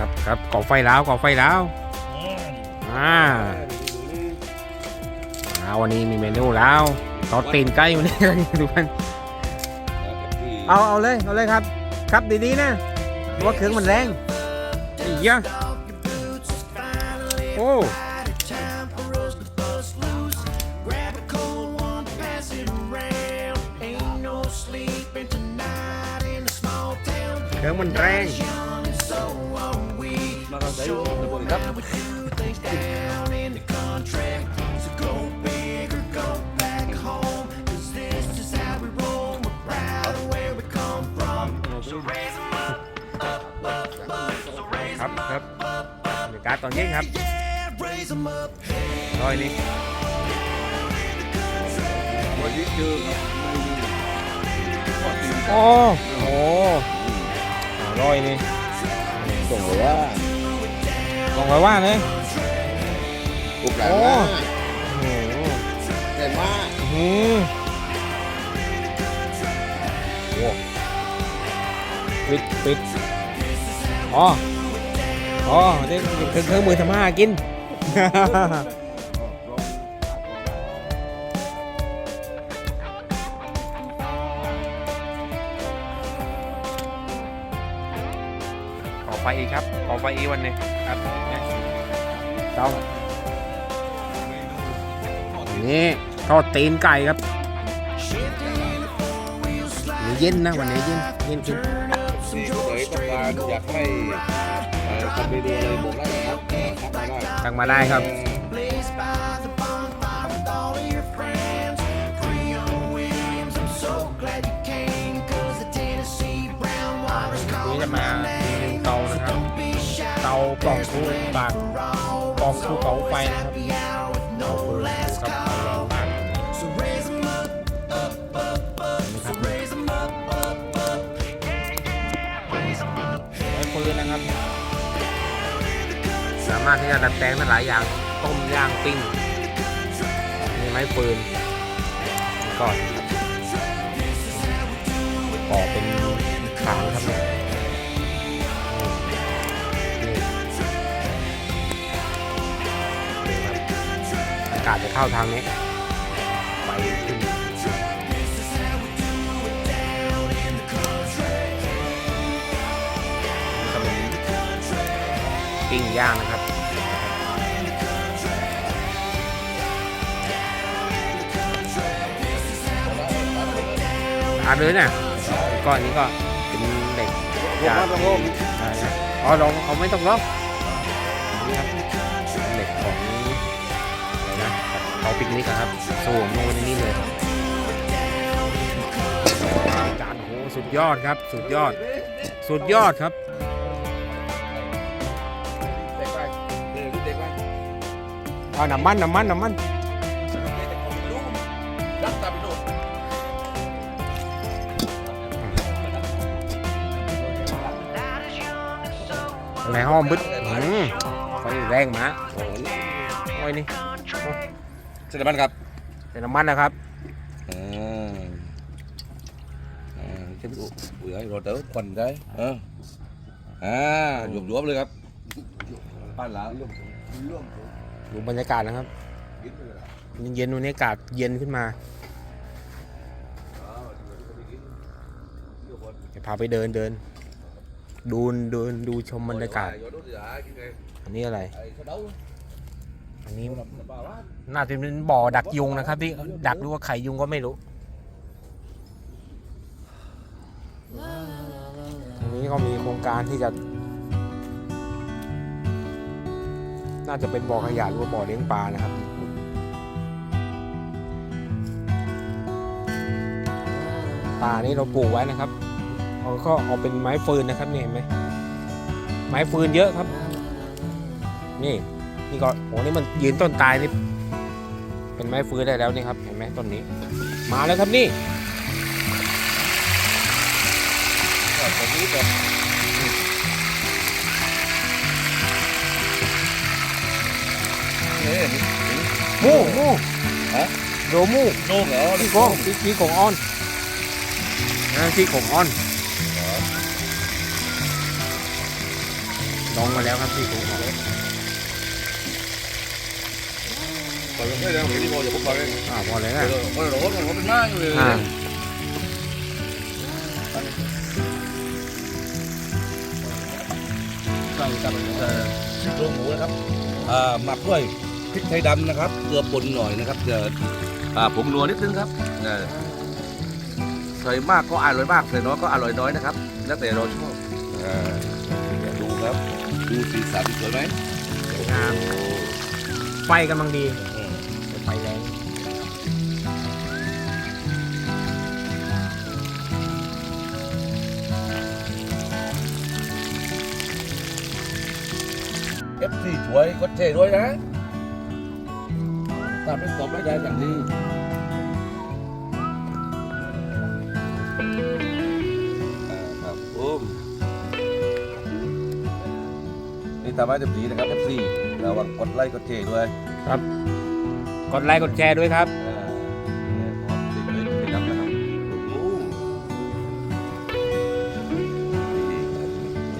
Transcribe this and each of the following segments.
ครับครับก่อไฟแล้วก่อไฟแล้วอ่าอาวันนี้มีเมนูแล้วทอดตีนไก่วันนี้ทุกคนเอาเอาเลยเอาเลยครับ ครับดีๆนะเพราะว่าเครื่องมันแรงอีกเยอะโอ้เครื่องมันแรง มาเราใช้ระบบครับครับครับบรรยากาศตอนเย็นครับร้อยนี่วันนี้เจอครับทอดตีนโอ้โหร้อยนี่ส่งเลยว่า ลองไว้ว่าเลยอุบหลังโอ้มากโอ้โหแต่มากอืมโอ้ปิดปิดอ๋ออ๋อนี่เครื่องเครื่องมือทำมาหากิน ขอไฟอีกครับ ขอไฟอีกวันหนึง ครับเนี่ยต้องนี่ทอดตีนไก่ครับเดี๋ยวเย็นนะวันนี้เย็นเย็นจริงนี่ก็เลยต้องการอยากให้เอ่อทำเมนูอะไรบอกได้นะครับเอ่อทักมาได้สั่งมาได้ครับนี่จะมารีวิวเตานะครับเตา ปล่องภูปากปล่องภูเขาไฟนะครับเตาฟืนดูครับไฟแรงมากเห็นไหมครับไฟฟืนนะครับ สามารถที่จะดัดแปลงได้หลายอย่างต้มย่างปิ้งมีไม้ปืนนี่ก่อนก่อเป็นขางครับ เข้าทางนี้ไฟขึ้นขนมปิ้งย่างนะครับอาเลยเนี่ยก้อนนี้ก็เป็นเด็กผมว่างอ๋อลองเขาไม่ต้องล็อก เขาปิกนิกอะครับสูงลงมาในนี้เลยจานโหสุดยอดครับ สุดยอด สุดยอดครับเด็กไปเด็กเด็กไปเอาน้ำมันน้ำมันน้ำมันรักตาไปโน่นในห้องบึ้ดอืมไฟแรงมาโอ้ยนี่ เสร็จแล้วครับใส่น้ำมันนะครับอ่าอ่าจะไปอุเบื่อรถเต๋อควันได้เอออ่าหยวบๆเลยครับบ้านหลังร่วมร่วมดูบรรยากาศนะครับเย็นๆวันนี้อากาศเย็นขึ้นมาจะพาไปเดินเดิน ดูเดินดูชมบรรยากาศอันนี้อะไรอั นนี้น่าจะเป็นบ่อดักยุงนะครับที่ดักหรือว่าไข่ยุงก็ไม่รู้อันนี้ก็มีโครงการที่จะ น่าจะเป็นบ่อขยะหรือว่าบ่อเลี้ยงปลานะครับป่านี้เราปลูกไว้นะครับเราก็เอาเป็นไม้ฟืนนะครับนี่เห็นไหมไม้ฟืนเยอะครับ นี่ นี่ก็โอ้นี่มันยืนต้นตายนี่เป็นไม้ฟืนได้แล้วนี่ครับเห็นไหมต้นนี้ มาแล้วครับนี่ตอนนี้แบบนี่หมูหมูฮะโดหมูโน่เหรอพี่โก้พี่พี่ของอ้อนนะพี่ของอ้อนลองมาแล้วครับที่ถูกป ล่อยมันไม่ได้ที่พอจะผมปล่อยเลยอ่าพอเลยเอนะอคนเราคนเราเป็นไม้อยู่เลยอ่าใส่กับเอ่อโครงหมูนะครับอ่าหมักด้วยพริกไทยดำนะครับเกลือป่นหน่อยนะครับเกลืออ่าผงนัวนิดนึงครับใส่มากก็อร่อยมากใส่น้อยก็อร่อยน้อยนะครับ แล้วแต่เราชอบอ่าดูครับ ดูสีสันสวยไหมงามไฟกำลังดี วยกดเทด้วยนะตามเป็นตอบไม่ได้อย่างนี้อ่าครับผมนี่ตามมาเต็มที่นะครับเอฟซีระวังกดไลค์กดเทด้วยกดไลค์กดแชร์ด้วยครับอ่าเนี่ยขอติดไว้ติดน้ำนะครับโอ้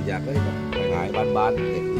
อยากได้แบบหายบานๆเด็ก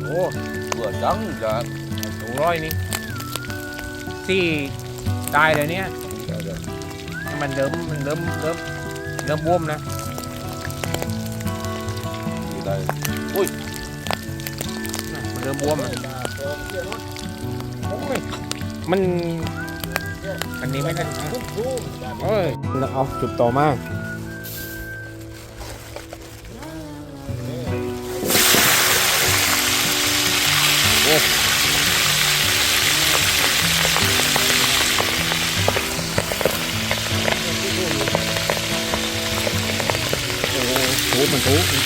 นี่ Của mặn, là mặn này thôi đi. Chẳng quay vừa quay rồi đấy. อ่า Ôi, ไอ้ยา ôi. โอ้ Vừa trắng là ถูร้อยนี่สี่ตายเลยเนี่ย Được, được. มันเริ่มมันเริ่มเริ่มเริ่มบวมนะ Thì đây. มันเริ่มบวมอะโรงเที่ยวรถมันอันนี้ไม่ได้ทุกทุกเอ้ยเอาจุดต่อมา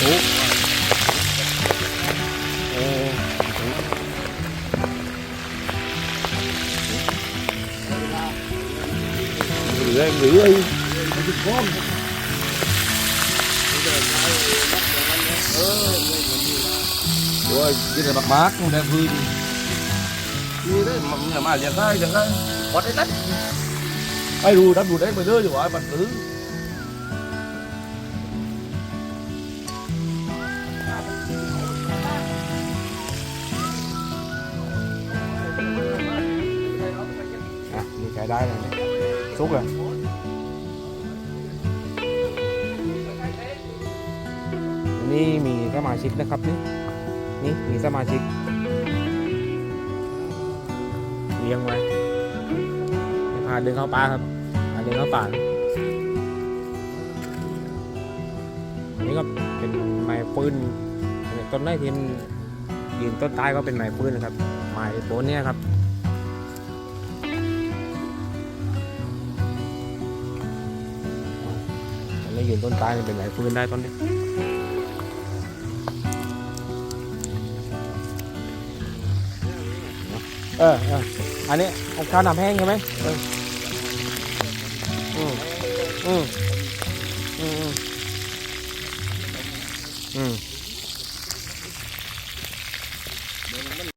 thú ờ, em nghĩ đi. Con rồi cái này bạc bác không đang vui đi đi đấy mà nhà mà nhà sai chẳng ai bọt đấy. Đất ai đù đắp đù đấy, mà rơi rồi ai, bật tứ ช้ได้แล้วเนี่ยซุกเลยนี่มีสมาชิกนะครับนี่นี่มีสมาชิกเลี้ยงไว้พาเดินเข้าป่าครับพาเดินเข้าป่าอันนี้ก็เป็นไม้ปืนต้นไม้ที่ยืนต้นตายก็เป็นไม้ปืนนะครับไม้ตัวเนี้ยครับ อันนี้ยืนต้นตายนี่เป็นไหลฟื้นได้ต้นนี้เออเอออันนี้เอาข้าวหนำแห้งใช่ไหมเอออืออือืมอืม